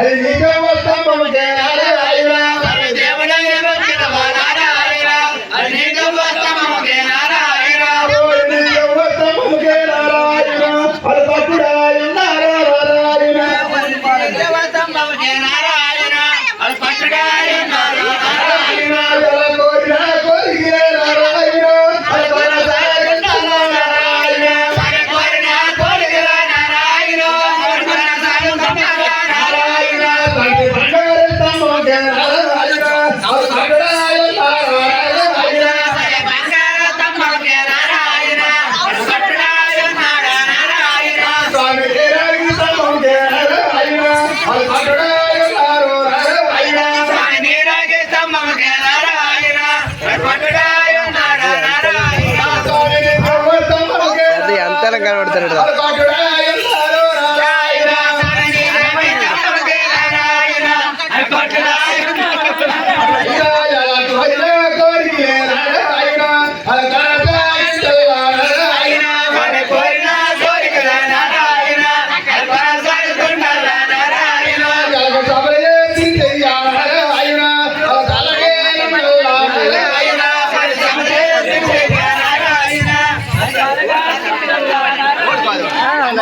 అది నీకే వస్తాం మనకే అది తప్పుడా ఉన్నారా రారాయణ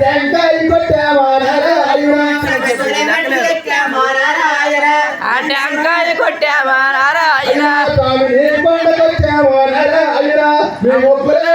టెంకాయ కొట్టావా? అయినా ఆ టెంకాయ మేము ఒక్కరే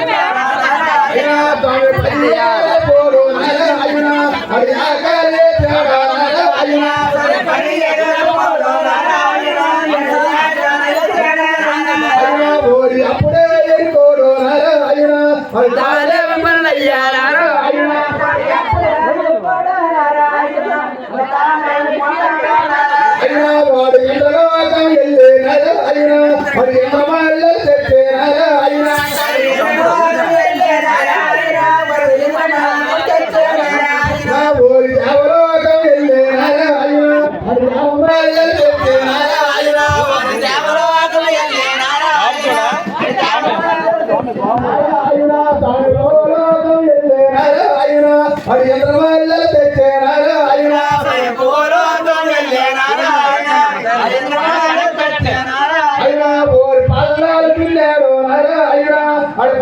ஐயா வாடுகின்ற வாதம் எல்லை நல ஐயா அது என்ன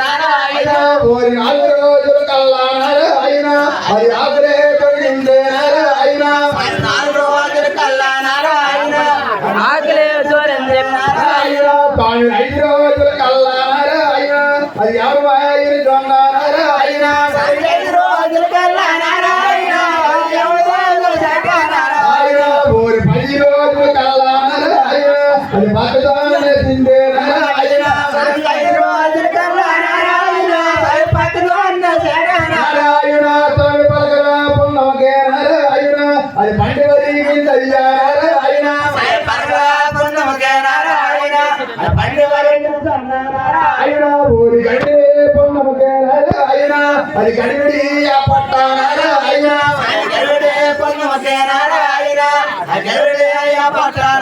నారాయణ రోజులు కల్లా నారాయణ అయినా అది ఆకులే తొలగింది నారాయణ నాలుగు రోజుల కల్లా నారాయణ ఆకలే దూరంది ఐదు కల్లా అది దొంగ అది పండి వరిగిందయ్యా నారాయణ అయినా ఊరి గడి పొన్నమకే నారాయణ అది గడివిడి పట్ట నారాయణ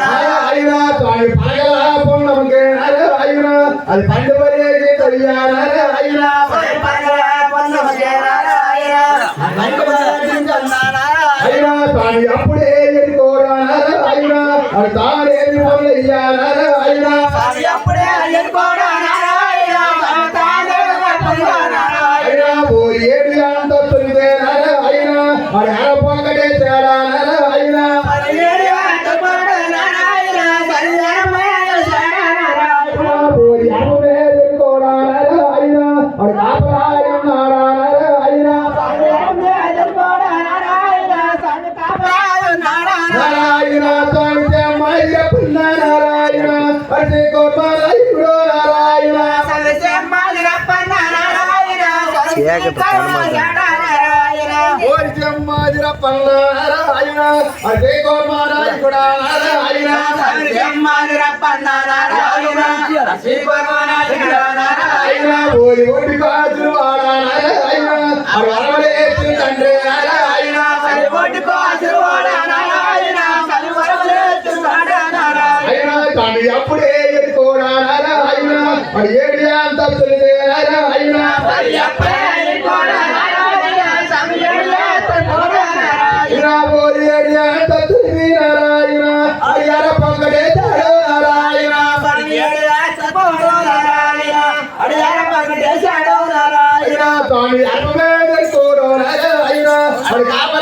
నారాయణ తాను పలకరా పున్నమకే నారాయణ అది పండి వరిగిందయ్యా నారాయణ అని అప్పుడే ఎన్నుకోరా నారాయణ అని తానే మొదలయ్యా నారాయణ అప్పుడే ఎన్నుకోరా నారాయణ తానే మొదలయ్యా నారాయణ ఓ ఏడు అంత తొలిదే నారాయణ అని అర్జే కోటమారాయుడు నారాయణ. నారాయణ అర్జే కోటమారాయుడు నారాయణ ఒడ్డి కాజు వాడా నారాయణ. మరి ఏడి అంత నారాయణ. ఇలా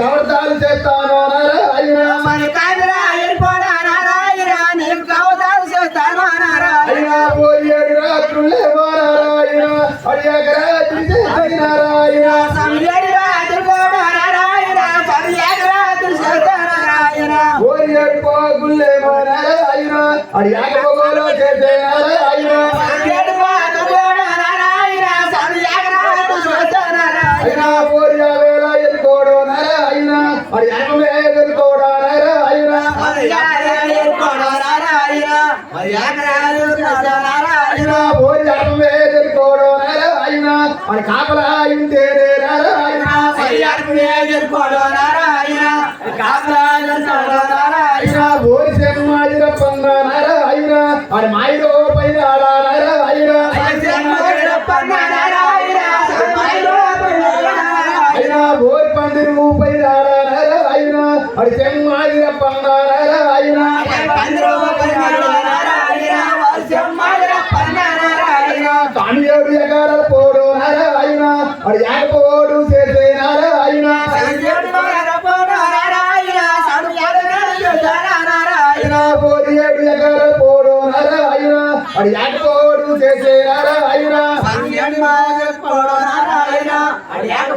నీ కవర్తాలు చేస్తాను నారాయణ. అయినా పోయేడు రాత్రులే నారాయణ. అడియాక రాత్రి చేసి నారాయణ. పోయేడు పోగులే నారాయణ. అడియాక పోగోలో చేసే నారాయణ. నారాయణ అడియాక ఎదుకోడా నారాయణ అయినా పోరియా ఎదుకోడు నారాయణ అని కాపలా ఇంటే నారాయణ అయినా ఓరి సెమ్మాయిర పొంద నారాయణ అని మాయిరో సెమ్మాయిర పొంద నారాయణ అయినా తాను ఏడు ఎగారల పోడు నారాయణ అది ఏకపోడు చేసే నారాయణ ఏడు ఎగారల పోడు నారాయణ అది ఏకపోడు చేసే నారాయణ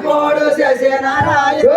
పోడు చేసే నారాయణ